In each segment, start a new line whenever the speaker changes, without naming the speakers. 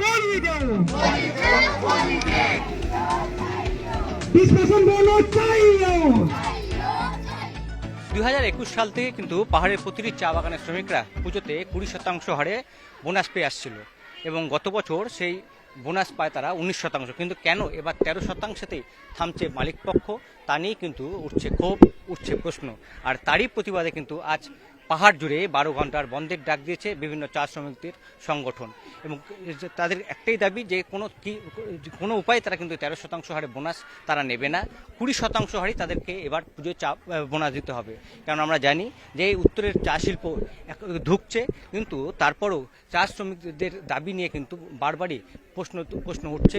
বলি দেও ডিসকাশন বলো চাইও
দুই হাজার একুশ সাল থেকে কিন্তু পাহাড়ের প্রতিটি চা বাগানের শ্রমিকরা পুজোতে কুড়ি শতাংশ হারে বোনাস পেয়ে আসছিল এবং গত বছর সেই বোনাস পায় তারা উনিশ শতাংশ। কিন্তু কেন এবার তেরো শতাংশতেই থামছে মালিকপক্ষ? তা নিয়েই কিন্তু উঠছে ক্ষোভ, উঠছে প্রশ্ন। আর তারই প্রতিবাদে কিন্তু আজ পাহাড় জুড়ে বারো ঘণ্টার বন্ধের ডাক দিয়েছে বিভিন্ন চা শ্রমিকদের সংগঠন। এবং তাদের একটাই দাবি যে কোনো কি, কোনো উপায়ে তারা কিন্তু তেরো শতাংশ হারে বোনাস তারা নেবে না। কুড়ি শতাংশ হারেই তাদেরকে এবার পুজোর চা বোনাস দিতে হবে। কারণ আমরা জানি যে উত্তরের চা শিল্প ধুঁকছে, কিন্তু তারপরও চা শ্রমিকদের দাবি নিয়ে কিন্তু বারবারই প্রশ্ন প্রশ্ন উঠছে।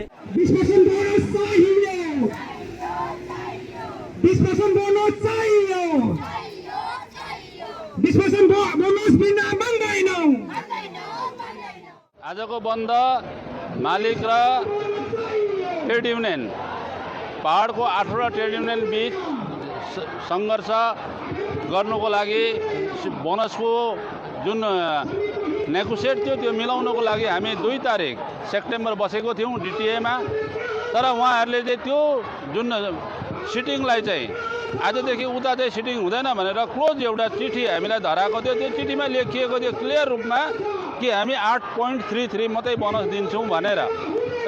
विश्वासन बोनस बिना मान्दैनौँ
आजको बन्द मालिक र ट्रेड युनियन। पहाडको आठवटा ट्रेड युनियन बिच सङ्घर्ष गर्नुको लागि बोनसको जुन नेगोसिएट थियो त्यो मिलाउनको लागि हामी दुई तारिक सेप्टेम्बर बसेको थियौँ डिटिएमा। तर उहाँहरूले चाहिँ त्यो जुन सिटिङलाई चाहिँ आजदेखि उता चाहिँ सिटिङ हुँदैन भनेर क्लोज एउटा चिठी हामीलाई धराएको थियो। त्यो चिठीमा लेखिएको थियो क्लियर रूपमा कि हामी आठ पोइन्ट थ्री थ्री मात्रै बोनस दिन्छौँ भनेर।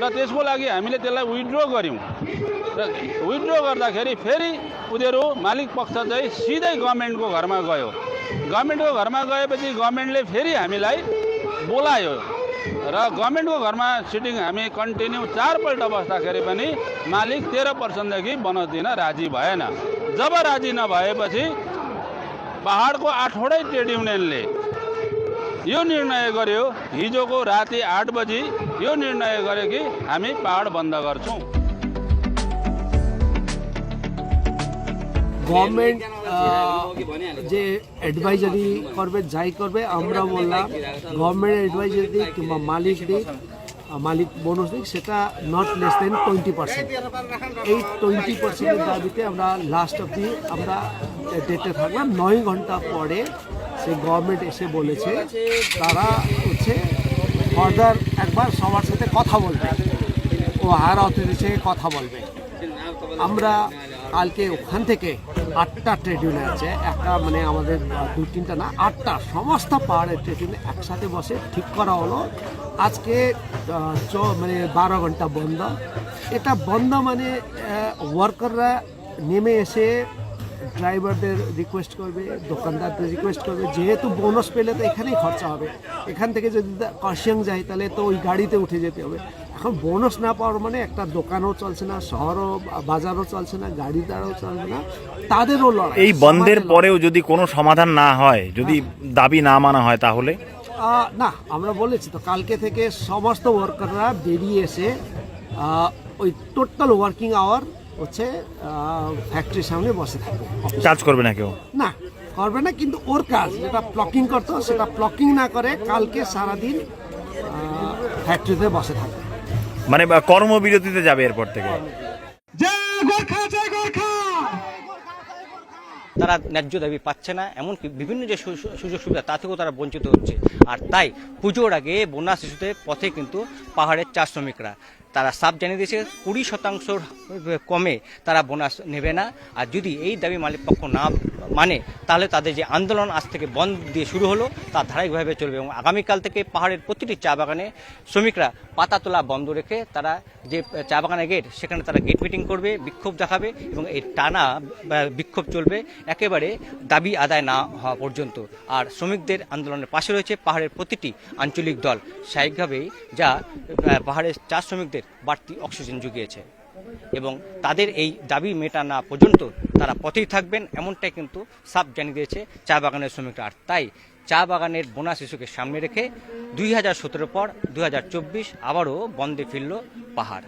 र त्यसको लागि हामीले त्यसलाई विथड्र गऱ्यौँ। र विथड्र गर्दाखेरि फेरि उनीहरू मालिक पक्ष चाहिँ सिधै गभर्मेन्टको घरमा गयो। गभर्मेन्टको घरमा गएपछि गभर्मेन्टले फेरि हामीलाई बोलायो। र गभर्मेन्टको घरमा सिटिङ हामी कन्टिन्यू चारपल्ट बस्दाखेरि पनि मालिक तेह्र पर्सेन्टदेखि बनाउ दिन राजी भएन। जब राजी नभएपछि पहाडको आठवटै ट्रेड युनियनले यो निर्णय गर्यो हिजोको राति आठ बजी यो निर्णय गर्यो कि हामी पहाड बन्द गर्छौँ।
गभर्मेन्ट যে অ্যাডভাইজারি করবে, যাই করবে, আমরা বললাম গভর্নমেন্ট অ্যাডভাইজারি দিক কিংবা মালিক দিক মালিক বোনাস দিক, সেটা not less than twenty percent এই টোয়েন্টি পার্সেন্টের দাবিতে আমরা লাস্ট অব্দি আমরা ডেটে থাকলাম। নয় ঘণ্টা পরে সে গভর্নমেন্ট এসে বলেছে, তারা হচ্ছে ফার্দার একবার সবার সাথে কথা বলবে। ও হায়ার অথরিটির সঙ্গে কথা বলবে। আমরা কালকে ওখান থেকে আটটা ট্রেড ইউনিয়ন আছে। একটা মানে আমাদের দু তিনটা না, আটটা সমস্ত পাহাড়ের ট্রেড ইউনিয়ন একসাথে বসে ঠিক করা হলো। আজকে চ- মানে বারো ঘণ্টা বন্ধ। এটা বন্ধ মানে ওয়ার্কাররা নেমে এসে ড্রাইভারদের রিকোয়েস্ট করবে, দোকানদারদের রিকোয়েস্ট করবে। যেহেতু বোনাস পেলে তো এখানেই খরচা হবে। এখান থেকে যদি কাশিয়াং যায়, তাহলে তো ওই গাড়িতে উঠে যেতে হবে। এখন বোনাস না পাওয়ার মানে একটা দোকানও চলছে না শহরও বাজারও চলছে না গাড়ি দাঁড়াও চলছে না তাদেরও লড়াই।
এই বন্ধের পরেও যদি কোনো সমাধান না হয় যদি দাবি না মানা হয় তাহলে?
না আমরা বলেছি তো কালকে থেকে সমস্ত ওয়ার্কাররা বেরিয়ে এসে ওই টোটাল ওয়ার্কিং আওয়ার হচ্ছে ফ্যাক্টরির সামনে বসে থাকবে।
কাজ করবে না কেউ?
না করবে না কিন্তু ওর কাজ যেটা প্লকিং করতো সেটা প্লকিং না করে কালকে সারাদিন ফ্যাক্টরিতে বসে থাকবে।
মানে কর্মবিরতিতে যাবে এরপর থেকে।
তারা ন্যায্য দাবি পাচ্ছে না এমনকি বিভিন্ন যে সুযোগ সুবিধা তা থেকেও তারা বঞ্চিত হচ্ছে। আর তাই পুজোর আগে বন্যা শিশুদের পথে কিন্তু পাহাড়ের চা শ্রমিকরা। তারা সাপ জানিয়ে দিয়েছে, কুড়ি শতাংশর কমে তারা বোনাস নেবে না। আর যদি এই দাবি মালিক পক্ষ না মানে তাহলে তাদের যে আন্দোলন আজ থেকে বন্ধ দিয়ে শুরু হলো, তা ধারাবাহিকভাবে চলবে এবং আগামীকাল থেকে পাহাড়ের প্রতিটি চা বাগানে শ্রমিকরা পাতা তোলা বন্ধ রেখে তারা যে চা বাগানের গেট সেখানে তারা গেট মিটিং করবে, বিক্ষোভ দেখাবে এবং এই টানা বিক্ষোভ চলবে একেবারে দাবি আদায় না হওয়া পর্যন্ত। আর শ্রমিকদের আন্দোলনের পাশে রয়েছে পাহাড়ের প্রতিটি আঞ্চলিক দল। স্বাভাবিকভাবেই যা পাহাড়ের চা শ্রমিকদের বাড়তি অক্সিজেন জুগিয়েছে। এবং তাদের এই দাবি মেটা না পর্যন্ত তারা পথেই থাকবেন, এমনটাই কিন্তু সাপ জানিয়ে দিয়েছে চা বাগানের শ্রমিকরা। আর তাই চা বাগানের বোনা শিশুকে সামনে রেখে দুই হাজার সতেরো পর দুই হাজার চব্বিশ আবারও বন্দে ফিরল পাহাড়।